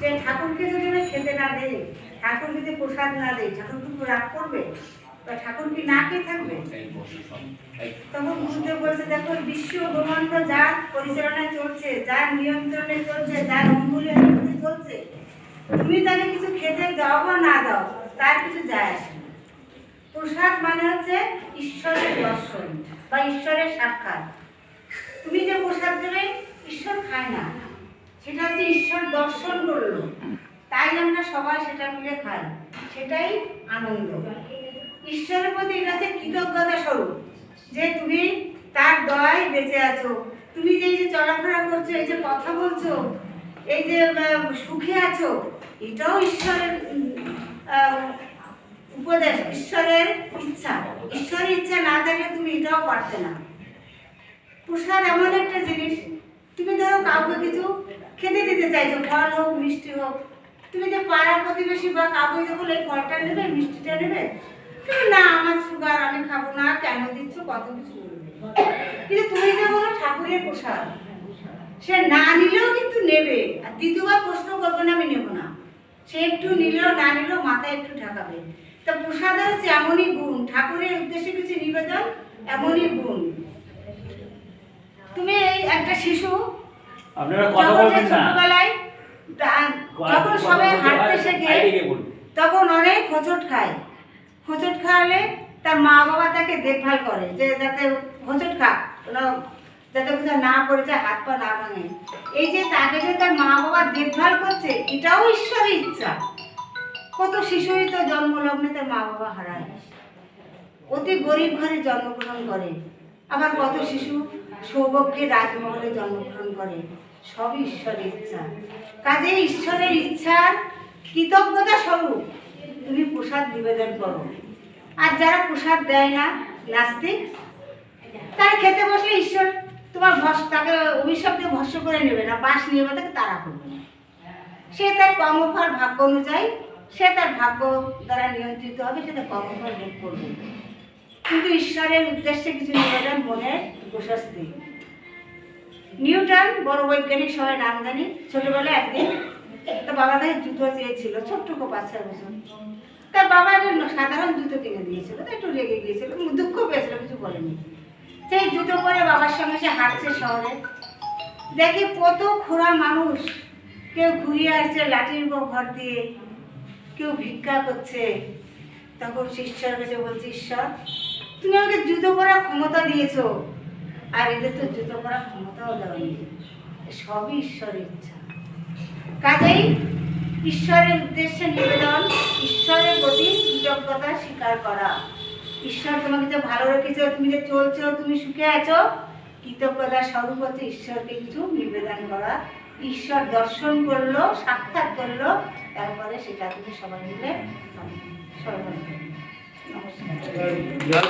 যে ঠাকুরকে যদি আমি খেতে না দেই ঠাকুর যদি প্রসাদ না দেই ঠাকুর কি রাগ করবে? বা ঠাকুর কি না খেয়ে থাকবে? তখন গুরুদেব বলছে দেখো বিশ্ব ব্রহ্মাণ্ড পরিচালনায় চলছে যার নিয়ন্ত্রণে চলছে যার চলছে তুমি তাকে কিছু খেতে দাও বা না দাও তার কিছু যায় আসে না। প্রসাদ মানে হচ্ছে ঈশ্বরের দর্শন বা ঈশ্বরের সাক্ষাৎ। তুমি যে প্রসাদ দেবে, ঈশ্বর খায় না। সেটা হচ্ছে ঈশ্বর দর্শন করল। তাই আমরা সবাই সেটা মিলে খাই। সেটাই আনন্দ। ঈশ্বরের প্রতি এটা হচ্ছে কৃতজ্ঞতা স্বরূপ। যে তুমি তার দয় বেঁচে আছো। তুমি যে এই যে চলাফেরা করছ, এই যে কথা বলছো, এই যে সুখে আছো, এটাও ঈশ্বরের উপদেশ, ঈশ্বরের ইচ্ছা। ঈশ্বরের ইচ্ছা না থাকলে তুমি এটাও পারতে না। প্রসাদ এমন একটা জিনিস। তুমি ধরো কাউকে কিছু খেতে দিতে চাইছো, ফল হোক, মিষ্টি হোক। তুমি যে পাড়া প্রতিবেশী বা কাউকে যে বলে এই ফলটা নেবে, মিষ্টিটা নেবে না, আমার সুগার আমি খাব না, কেন দিচ্ছ, কত কিছু কিন্তু তুমি যে বলো ঠাকুরের প্রসাদ, সে না নিলেও কিন্তু নেবে। আর দ্বিতীয়বার প্রশ্ন করবে না, আমি নেব না। সে একটু নিলেও না নিলেও মাথায় একটু ঢাকাবে। তা প্রসাদের হচ্ছে এমনই গুণ। ঠাকুরের উদ্দেশ্যে কিছু নিবেদন, এমনই গুণ। তুমি এই একটা শিশু আপনারা কথা বলবেন না। ছোটবেলায় যখন সবাই হাঁটতে শেখে তখন অনেক হোঁচট খায়। হোঁচট খাওয়ালে তার মা বাবা তাকে দেখভাল করে যে যাতে হোঁচট খাক যাতে কোথাও না পড়ে যায় হাত পা না ভাঙে। এই যে তাকে যে তার মা বাবা দেখভাল করছে এটাও ঈশ্বরের ইচ্ছা। কত শিশুই তো জন্মলগ্নে তার মা বাবা হারায়। অতি গরিব ঘরে জন্মগ্রহণ করে। আবার কত শিশু সৌভাগ্যের রাজমহলে জন্মগ্রহণ করে সব ঈশ্বরের ইচ্ছা। কাজে ঈশ্বরের ইচ্ছার কৃতজ্ঞতা স্বরূপ। তুমি প্রসাদ নিবেদন করো। আর যারা প্রসাদ দেয় না, নাস্তিক, তারা খেতে বসলে ঈশ্বর তোমার ভস তাকে অভিশাপ দিয়ে ভস্য করে নেবে না বাস নিয়ে তাকে তারা করবে। না সে তার কর্মফল ভাগ্য অনুযায়ী, সে তার ভাগ্য দ্বারা নিয়ন্ত্রিত হবে, সে তার কর্মফল ভোগ করবে। কিন্তু ঈশ্বরের উদ্দেশ্যে কিছু নিবেদন মনের প্রশস্তি। নিউটন, বড় বৈজ্ঞানিক, সবাই নাম জানি, ছোটবেলায় একদিন তার বাবা তাকে জুতো চেয়েছিল, ছোট্ট পাঁচ ছয় বছর তার বাবা সাধারণ জুতো কিনে দিয়েছিল তো একটু রেগে গিয়েছিল দুঃখ পেয়েছিল, কিছু বলেনি। সেই জুতো পরে বাবার সঙ্গে সে হাঁটছে শহরে। দেখি কত খোড়া মানুষ, কেউ ঘুরিয়ে আসছে লাঠির উপর ঘর দিয়ে, কেউ ভিক্ষা করছে। তখন সে ঈশ্বরের কাছে বলছে, ঈশ্বর তুমি আমাকে জুতো পরার ক্ষমতা দিয়েছ। আর এদের তো জুতো পরার ক্ষমতাও দেওয়ানি সবই ঈশ্বরের ইচ্ছা। কাজেই ঈশ্বরের উদ্দেশ্যে নিবেদন, ঈশ্বরের প্রতি কৃতজ্ঞতা স্বীকার করা। ঈশ্বর তোমাকে যে ভালো রেখেছো, তুমি যে চলছো, তুমি সুখে আছো। কৃতজ্ঞতা স্বরূপ হচ্ছে ঈশ্বরকে কিছু নিবেদন করা। ঈশ্বর দর্শন করল, সাক্ষাৎ করল, তারপরে সেটা তুমি সবাই মিলে সবাই নমস্কার।